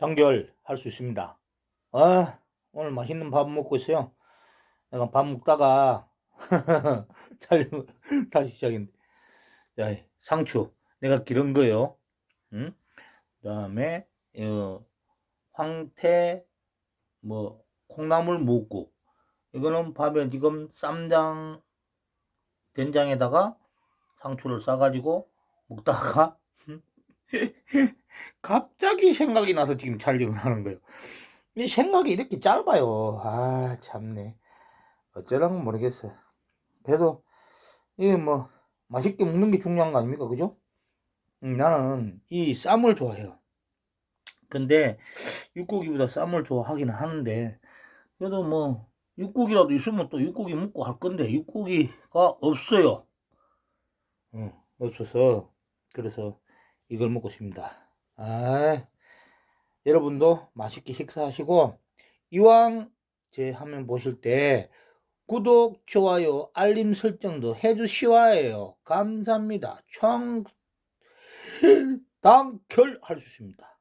단결할 수 있습니다. 아, 오늘 맛있는 밥 먹고 있어요. 내가 밥 먹다가 촬영을 다시 시작했는데. 자, 상추. 내가 기른 거요. 응? 그 다음에, 어, 황태, 뭐, 콩나물 묵국. 이거는 밥에 지금 쌈장, 된장에다가 상추를 싸가지고 먹다가 갑자기 생각이 나서 지금 촬영을 하는 거예요. 이 생각이 이렇게 짧아요. 아, 참네. 어쩌라고 모르겠어요. 그래도, 이게 뭐, 맛있게 먹는 게 중요한 거 아닙니까? 그죠? 음, 나는 이 쌈을 좋아해요. 근데, 육고기보다 쌈을 좋아하긴 하는데, 그래도 뭐, 육고기라도 있으면 또 육고기 먹고 할 건데, 육고기가 없어요. 어, 없어서, 그래서 이걸 먹고 싶습니다. 아, 여러분도 맛있게 식사하시고, 이왕 제 화면 보실 때, 구독, 좋아요, 알림 설정도 해주시와요. 감사합니다. 청, 단결할 수 있습니다.